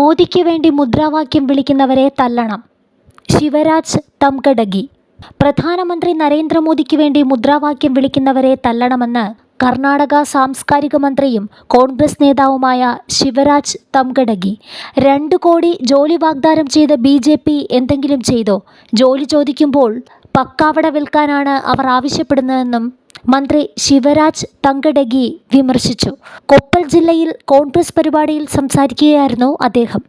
മോദിക്ക് വേണ്ടി മുദ്രാവാക്യം വിളിക്കുന്നവരെ തല്ലണം. ശിവരാജ് തംകടഗി പ്രധാനമന്ത്രി നരേന്ദ്രമോദിക്ക് വേണ്ടി മുദ്രാവാക്യം വിളിക്കുന്നവരെ തല്ലണമെന്ന് കർണാടക സാംസ്കാരിക മന്ത്രിയും കോൺഗ്രസ് നേതാവുമായ ശിവരാജ് തംകടഗി രണ്ട് കോടി ജോലി വാഗ്ദാനം ചെയ്ത ബി ജെ പി എന്തെങ്കിലും ചെയ്തോ? ജോലി ചോദിക്കുമ്പോൾ പക്കാവട വിൽക്കാനാണ് അവർ ആവശ്യപ്പെടുന്നതെന്നും മന്ത്രി ശിവരാജ് തങ്കടഗി വിമർശിച്ചു. കൊപ്പൽ ജില്ലയിൽ കോൺഗ്രസ് പരിപാടിയിൽ സംസാരിക്കുകയായിരുന്നു അദ്ദേഹം.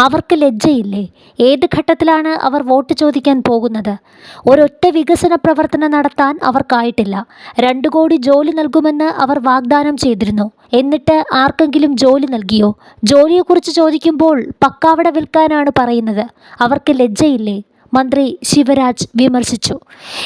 അവർക്ക് ലജ്ജയില്ലേ? ഏത് ഘട്ടത്തിലാണ് അവർ വോട്ട് ചോദിക്കാൻ പോകുന്നത്? ഒരൊറ്റ വികസന പ്രവർത്തനം നടത്താൻ അവർക്കായിട്ടില്ല. രണ്ടു കോടി ജോലി നൽകുമെന്ന് അവർ വാഗ്ദാനം ചെയ്തിരുന്നു. എന്നിട്ട് ആർക്കെങ്കിലും ജോലി നൽകിയോ? ജോലിയെക്കുറിച്ച് ചോദിക്കുമ്പോൾ പക്കാവട വിൽക്കാനാണ് പറയുന്നത്. അവർക്ക് ലജ്ജയില്ലേ? മന്ത്രി ശിവരാജ് വിമർശിച്ചു.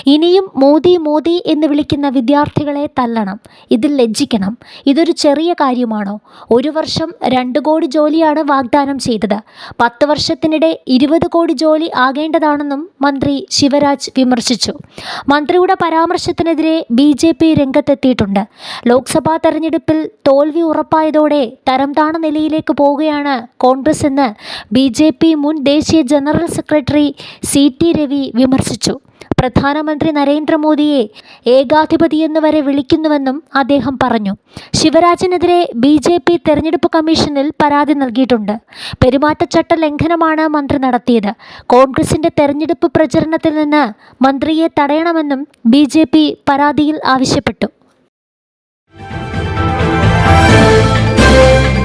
ഇനിയും മോദി മോദി എന്ന് വിളിക്കുന്ന വിദ്യാർത്ഥികളെ തല്ലണം ഇതിൽ ലജ്ജിക്കണം. ഇതൊരു ചെറിയ കാര്യമാണോ? ഒരു വർഷം രണ്ട് കോടി ജോലിയാണ് വാഗ്ദാനം ചെയ്തത്. പത്ത് വർഷത്തിനിടെ ഇരുപത് കോടി ജോലി ആകേണ്ടതാണെന്നും മന്ത്രി ശിവരാജ് വിമർശിച്ചു. മന്ത്രിയുടെ പരാമർശത്തിനെതിരെ ബി ജെ പി രംഗത്തെത്തിയിട്ടുണ്ട്. ലോക്സഭാ തെരഞ്ഞെടുപ്പിൽ തോൽവി ഉറപ്പായതോടെ തരംതാണ നിലയിലേക്ക് പോവുകയാണ് കോൺഗ്രസ് എന്ന് ബി മുൻ ദേശീയ general secretary C T Ravi വിമർശിച്ചു. പ്രധാനമന്ത്രി നരേന്ദ്രമോദിയെ ഏകാധിപതിയെന്ന് വരെ വിളിക്കുന്നുവെന്നും അദ്ദേഹം പറഞ്ഞു. ശിവരാജിനെതിരെ ബി ജെ പി തെരഞ്ഞെടുപ്പ് കമ്മീഷനിൽ പരാതി നൽകിയിട്ടുണ്ട്. പെരുമാറ്റച്ചട്ട ലംഘനമാണ് മന്ത്രി നടത്തിയത്. കോൺഗ്രസിന്റെ തെരഞ്ഞെടുപ്പ് പ്രചരണത്തിൽ നിന്ന് മന്ത്രിയെ തടയണമെന്നും ബി പരാതിയിൽ ആവശ്യപ്പെട്ടു.